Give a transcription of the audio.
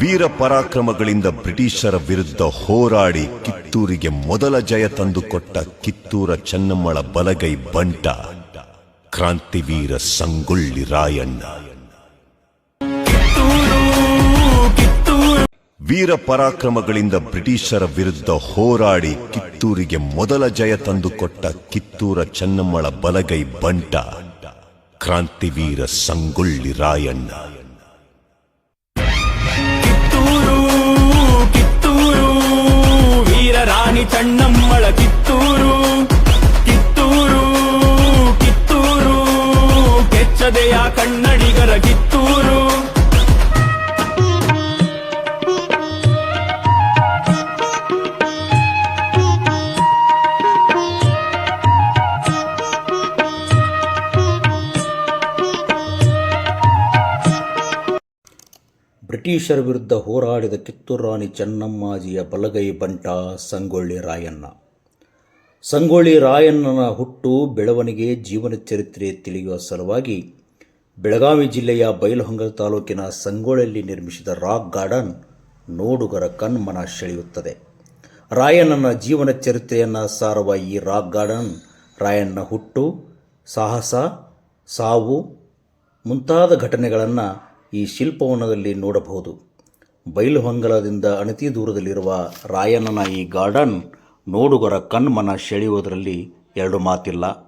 ವೀರ ಪರಾಕ್ರಮಗಳಿಂದ ಬ್ರಿಟಿಷರ ವಿರುದ್ಧ ಹೋರಾಡಿ ಕಿತ್ತೂರಿಗೆ ಮೊದಲ ಜಯ ತಂದುಕೊಟ್ಟ ಕಿತ್ತೂರ ಚೆನ್ನಮ್ಮಳ ಬಲಗೈ ಬಂಟ. ಕ್ರಾಂತಿವೀರ ಸಂಗೊಳ್ಳಿ ರಾಯಣ್ಣ. ವೀರ ಪರಾಕ್ರಮಗಳಿಂದ ಬ್ರಿಟಿಷರ ವಿರುದ್ಧ ಹೋರಾಡಿ ಕಿತ್ತೂರಿಗೆ ಮೊದಲ ಜಯ ತಂದುಕೊಟ್ಟ ಕಿತ್ತೂರ ಚೆನ್ನಮ್ಮಳ ಬಲಗೈ ಬಂಟ. ಕ್ರಾಂತಿವೀರ ಸಂಗೊಳ್ಳಿ ರಾಯಣ್ಣ. ಕನ್ನಡಿಗರ ಕಿತ್ತೂರು ಬ್ರಿಟಿಷರ ವಿರುದ್ಧ ಹೋರಾಡಿದ ಕಿತ್ತೂರು ರಾಣಿ ಚೆನ್ನಮ್ಮಾಜಿಯ ಬಲಗೈ ಬಂಟ ಸಂಗೊಳ್ಳಿ ರಾಯಣ್ಣ. ಸಂಗೊಳ್ಳಿ ರಾಯಣ್ಣನ ಹುಟ್ಟು ಬೆಳವಣಿಗೆ, ಜೀವನ ಚರಿತ್ರೆ ತಿಳಿಯುವ ಸಲುವಾಗಿ ಬೆಳಗಾವಿ ಜಿಲ್ಲೆಯ ಬೈಲಹೊಂಗಲ ತಾಲೂಕಿನ ಸಂಗೋಳಿಯಲ್ಲಿ ನಿರ್ಮಿಸಿದ ರಾಕ್ ಗಾರ್ಡನ್ ನೋಡುಗರ ಕಣ್ಮನ ಸೆಳೆಯುತ್ತದೆ. ರಾಯಣ್ಣನ ಜೀವನ ಚರಿತ್ರೆಯನ್ನು ಸಾರುವ ಈ ರಾಕ್ ಗಾರ್ಡನ್ ರಾಯಣ್ಣ ಹುಟ್ಟು, ಸಾಹಸ, ಸಾವು ಮುಂತಾದ ಘಟನೆಗಳನ್ನು ಈ ಶಿಲ್ಪವನದಲ್ಲಿ ನೋಡಬಹುದು. ಬೈಲುಹೊಂಗಲದಿಂದ ಅಣತಿ ದೂರದಲ್ಲಿರುವ ರಾಯಣ್ಣನ ಈ ಗಾರ್ಡನ್ ನೋಡುಗರ ಕಣ್ಮನ ಸೆಳೆಯುವುದರಲ್ಲಿ ಎರಡು ಮಾತಿಲ್ಲ.